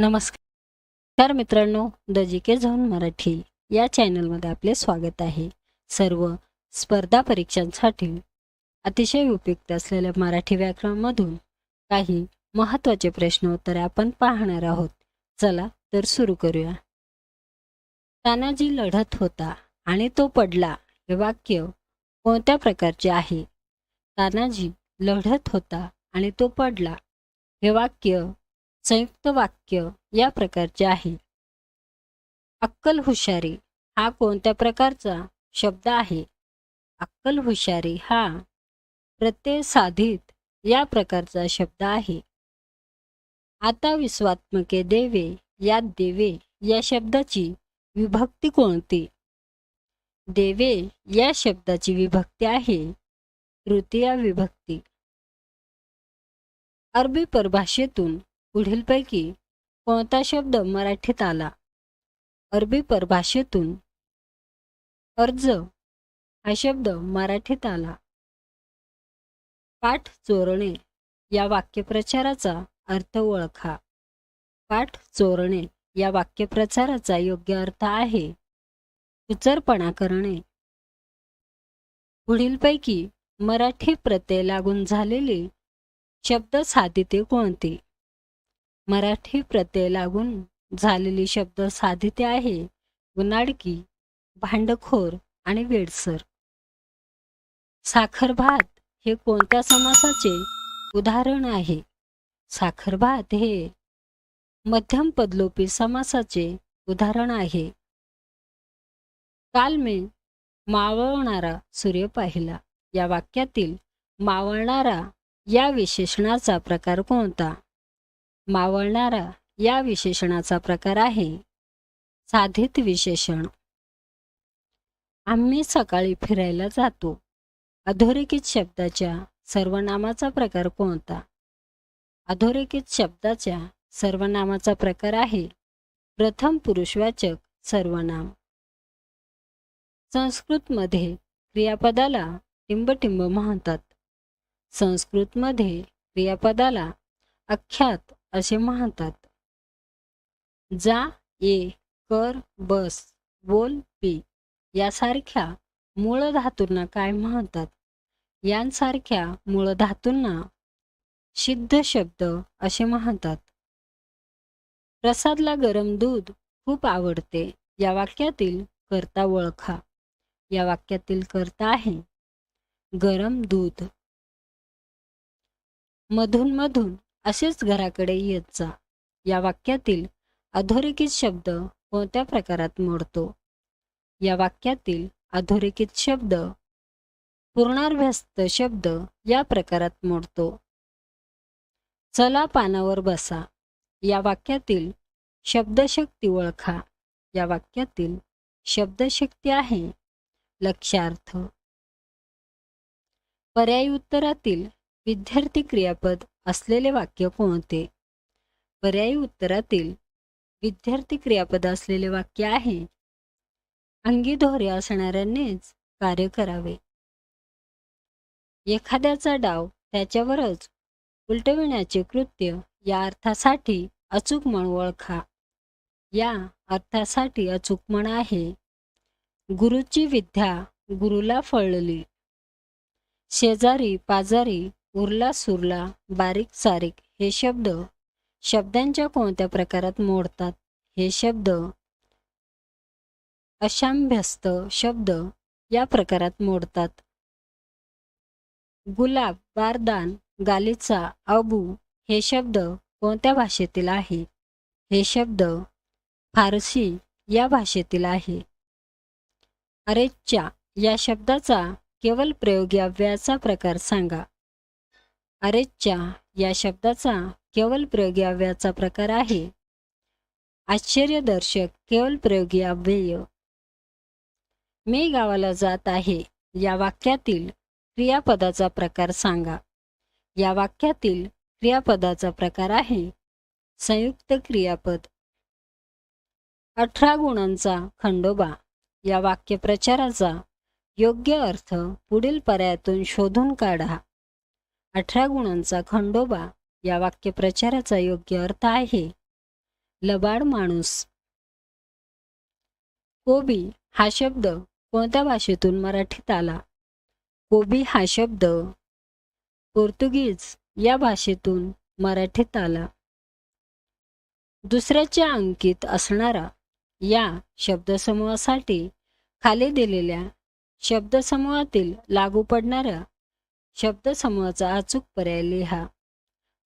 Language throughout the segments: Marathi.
नमस्कार. मित्रांनो the G K zone Marathi या चॅनलमध्ये आपले स्वागत आहे. सर्व स्पर्धा परीक्षांसाठी अतिशय उपयुक्त असलेल्या मराठी व्याकरणमधून काही महत्त्वाचे प्रश्न उत्तरे आपण पाहणार आहोत. चला तर सुरू करूया. तानाजी लढत होता आणि तो पडला हे वाक्य कोणत्या प्रकारचे आहे? तानाजी लढत होता आणि तो पडला हे वाक्य संयुक्त वाक्य या प्रकारचे आहे. अक्कल हुशारी हा कोणत्या प्रकारचा शब्द आहे? अक्कल हुशारी हा प्रत्यय साधित या प्रकारचा शब्द आहे. आता विश्वात्मके देवे या देवे या शब्दाची विभक्ती कोणती? देवे या शब्दाची विभक्ती आहे. तृतीया विभक्ती. अरबी परभाषेतून पुढीलपैकी कोणता शब्द मराठीत आला? अरबी परभाषेतून. अर्ज. हा शब्द मराठीत आला. पाठ चोरणे. या वाक्यप्रचाराचा अर्थ ओळखा. पाठ चोरणे. या वाक्यप्रचाराचा योग्य अर्थ आहे. उचरपणा करणे. पुढीलपैकी मराठी प्रत्यय लागून झालेली शब्द साधिते कोणती? मराठी प्रत्यय लागून झालेली शब्द साधिते आहे. गुनाडकी भांडखोर आणि वेडसर. साखर भात हे कोणत्या समासाचे उदाहरण आहे? साखर भात हे मध्यम पदलोपी समासाचे उदाहरण आहे. काल मी मावळणारा सूर्य पाहिला. या वाक्यातील मावळणारा या विशेषणाचा प्रकार कोणता? मावळणारा या विशेषणाचा प्रकार आहे. साधित विशेषण. आम्ही सकाळी फिरायला जातो. अधोरेखित शब्दाच्या सर्वनामाचा प्रकार कोणता? अधोरेखित शब्दाच्या सर्वनामाचा प्रकार आहे. प्रथम पुरुषवाचक सर्वनाम. संस्कृतमध्ये क्रियापदाला टिंबटिंब म्हणतात. संस्कृतमध्ये क्रियापदाला अख्यात असे म्हणतात. जा ये कर बस बोल पी. यासारख्या मूळ धातूंना काय म्हणतात? यांसारख्या मूळ धातूंना सिद्ध शब्द असे म्हणतात. प्रसादला गरम दूध खूप आवडते. या वाक्यातील करता ओळखा. या वाक्यातील करता आहे. गरम दूध. मधून मधून असेच घराकडे येत जा. या वाक्यातील अधोरेखित शब्द कोणत्या प्रकारात मोडतो? या वाक्यातील अधोरेखित शब्द पूर्णार्भ्यस्त शब्द या प्रकारात मोडतो. चला पानावर बसा. या वाक्यातील शब्दशक्ती ओळखा. या वाक्यातील शब्दशक्ती आहे लक्षार्थ पर्यायी उत्तरातील विद्यार्थी क्रियापद असलेले वाक्य कोणते? पर्यायी उत्तरातील विद्यार्थी क्रियापद असलेले वाक्य आहे. अंगी धोरे असणाऱ्यांनीच कार्य करावे. एखाद्याचा डाव त्याच्यावरच उलटविण्याचे कृत्य या अर्थासाठी अचूक म्हण ओळखा. या अर्थासाठी अचूक म्हण आहे. गुरुची विद्या गुरुला फळली. शेजारी पाजारी उरला सुरला बारीक सारीक हे शब्द शब्दांच्या कोणत्या प्रकारात मोडतात? हे शब्द अशांभ्यस्त शब्द या प्रकारात मोडतात. गुलाब बारदान गालिचा अबू हे शब्द कोणत्या भाषेतील आहे? हे शब्द फारसी या भाषेतील आहे. अरेच्या या शब्दाचा केवळ प्रयोगी अव्ययाचा प्रकार सांगा. अरेच्चा या शब्दाचा केवल प्रयोगी अव्ययाचा प्रकार आहे. आश्चर्यदर्शक केवल प्रयोगी अव्यय. मी गावाला जात आहे. या वाक्यातील क्रियापदाचा प्रकार सांगा. या वाक्यातील क्रियापदाचा प्रकार आहे. संयुक्त क्रियापद. अठरा गुणांचा खंडोबा. या वाक्यप्रचाराचा योग्य अर्थ पुढील पर्यायातून शोधून काढा. अठरा गुणांचा खंडोबा या वाक्यप्रचाराचा योग्य अर्थ आहे. लबाड माणूस. कोबी हा शब्द कोणत्या भाषेतून मराठीत आला? कोबी हा शब्द पोर्तुगीज या भाषेतून मराठीत आला. दुसऱ्याच्या अंकित असणारा या शब्दसमूहासाठी खाली दिलेल्या शब्दसमूहातील लागू पडणाऱ्या शब्दसमूहाचा अचूक पर्याय लिहा.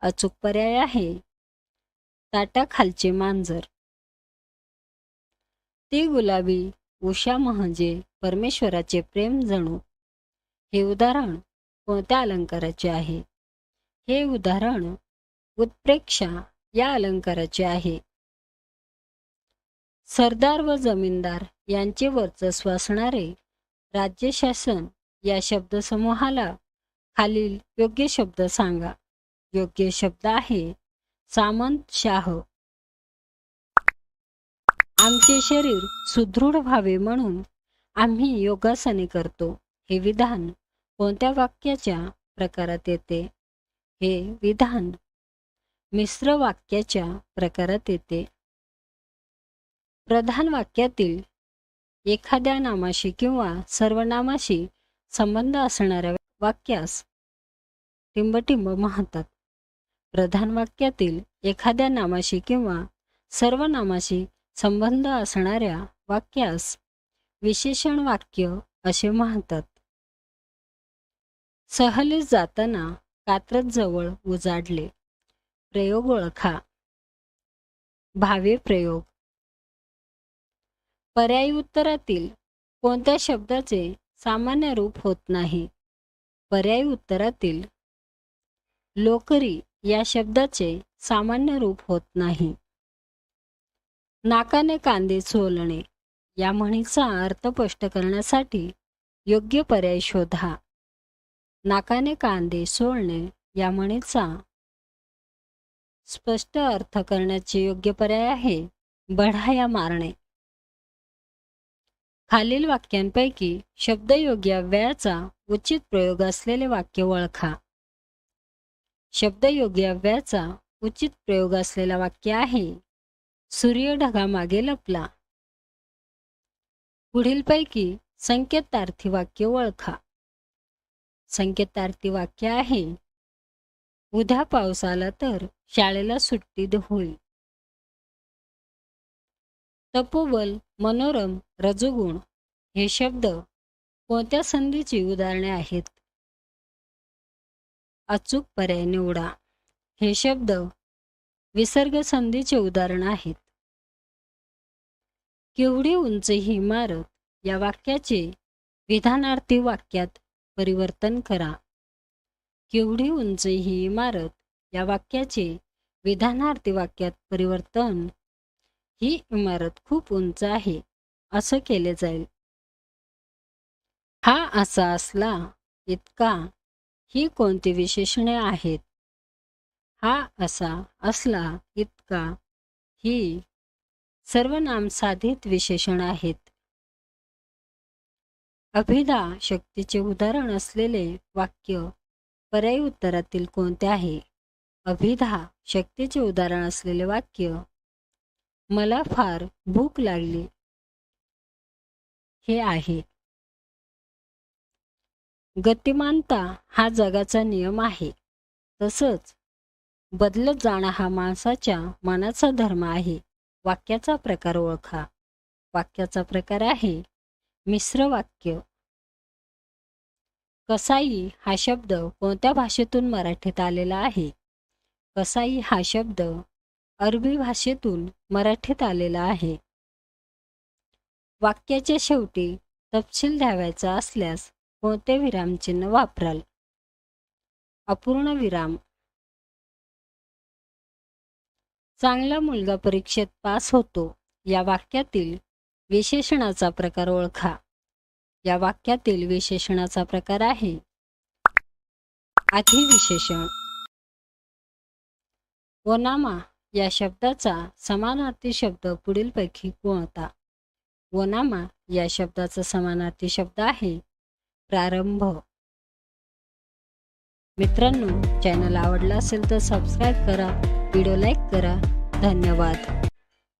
अचूक पर्याय आहे. ताटाखालचे मांजर. ती गुलाबी उषा म्हणजे परमेश्वराचे प्रेम जणू. हे उदाहरण कोणत्या अलंकाराचे आहे? हे उदाहरण उत्प्रेक्षा या अलंकाराचे आहे. सरदार व जमीनदार यांचे वर्चस्व असणारे राज्यशासन या शब्दसमूहाला खालील योग्य शब्द सांगा. योग्य शब्द आहे सामंत शाह. आमचे शरीर सुदृढ व्हावे म्हणून आम्ही योगासने करतो. हे विधान कोणत्या वाक्याच्या प्रकारात येते? हे विधान मिश्र वाक्याच्या प्रकारात येते. प्रधान वाक्यातील एखाद्या नामाशी किंवा सर्वनामाशी संबंध असणाऱ्या वाक्यास टिंबटिंब म्हणतात प्रधान वाक्यातील एखाद्या नामाशी किंवा सर्व नामाशी संबंध असणाऱ्या वाक्यास विशेषण वाक्य असे म्हणतात सहलीस जाताना कात्रज जवळ उजाडले. प्रयोग ओळखा. भावे प्रयोग. पर्यायी उत्तरातील कोणत्या शब्दाचे सामान्य रूप होत नाही? पर्यायी उत्तरातील लोकरी या शब्दाचे सामान्य रूप होत नाही. नाकाने कांदे चोलणे या म्हणीचा अर्थ स्पष्ट करण्यासाठी योग्य पर्याय शोधा. नाकाने कांदे सोलणे या म्हणीचा स्पष्ट अर्थ करण्याचे योग्य पर्याय आहे. बढाया मारणे. खालील वाक्यांपैकी शब्दयोग्य व्याचा उचित प्रयोग असलेले वाक्य ओळखा. शब्दयोग्य व्याचा उचित प्रयोग असलेला वाक्य आहे सूर्य ढगामागे लपला. पुढीलपैकी संकेतार्थी वाक्य ओळखा. संकेतार्थी वाक्य आहे उद्या पाऊस आला तर शाळेला सुट्टी होईल. तपोबल मनोरम रजोगुण हे शब्द कोणत्या संधीची उदाहरणे आहेत? अचूक पर्याय निवडा. हे शब्द विसर्ग संधीचे उदाहरण आहेत. केवढी उंच ही इमारत या वाक्याचे विधानार्थी वाक्यात परिवर्तन करा. केवढी उंच ही इमारत या वाक्याचे विधानार्थी वाक्यात परिवर्तन ही इमारत खूप उंच आहे असं केले जाईल. हा असा असला इतका ही कोणती विशेषणे आहेत? हा असा असला इतका ही सर्वनाम साधित विशेषण आहेत. अभिधा शक्तीचे उदाहरण असलेले वाक्य पर्यायी उत्तरातील कोणते आहे? अभिधा शक्तीचे उदाहरण असलेले वाक्य मला फार भूक लागली. हे आहे. गतिमानता हा जगाचा नियम आहे. तसंच बदलत जाणं हा माणसाच्या मनाचा धर्म आहे. वाक्याचा प्रकार ओळखा. वाक्याचा प्रकार आहे. मिश्र वाक्य. कसाई हा शब्द कोणत्या भाषेतून मराठीत आलेला आहे? कसाई हा शब्द अरबी भाषेतून मराठीत आलेला आहे. वाक्याच्या शेवटी तपशील द्यावायचा असल्यास कोणते विरामचिन्ह वापराल? अपूर्ण विराम. चांगला मुलगा परीक्षेत पास होतो. या वाक्यातील विशेषणाचा प्रकार ओळखा. या वाक्यातील विशेषणाचा प्रकार आहे. अधिविशेषण. ओनामा या शब्दाचा समानार्थी शब्द पुढीलपैकी कोणता वनामा या शब्दाचा समानार्थी शब्द आहे. प्रारंभ. मित्रांनो चॅनल आवडला असेल तर सबस्क्राईब करा व्हिडिओ लाईक करा. धन्यवाद.